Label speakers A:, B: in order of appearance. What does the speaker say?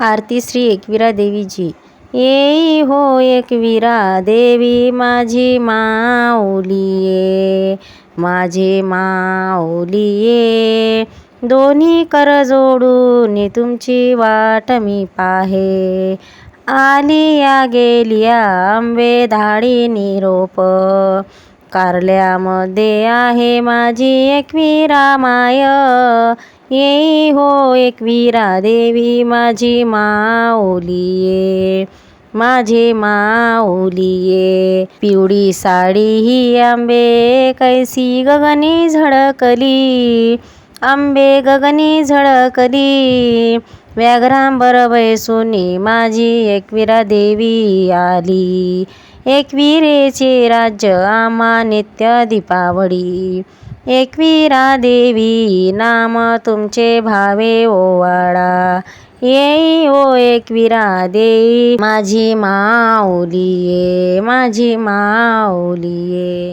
A: आरती श्री एकविरा देवीची येई हो एकविरा देवी माझी माऊलीये. माझे माऊलिये. दोन्ही कर जोडून तुमची वाट मी पाहे. आलिया गेलिया आंबे धाडी निरोप. कारल्यामध्ये आहे माझी एकवीरा माय येई हो एकवीरा देवी माझी माऊली माझे माऊलिये. पिवळी साडी ही आंबे कैसी गगनी झळकली. आंबे गगनी झळकली. व्याघ्रांबर बैसुनी माझी एकविरा देवी आली. एकविरेचे राज्य आम्हा नित्य दीपावळी एकविरा देवी नाम तुमचे भावे ओवाळा येई ओ एकविरा देवी माझी माऊली माझी माऊली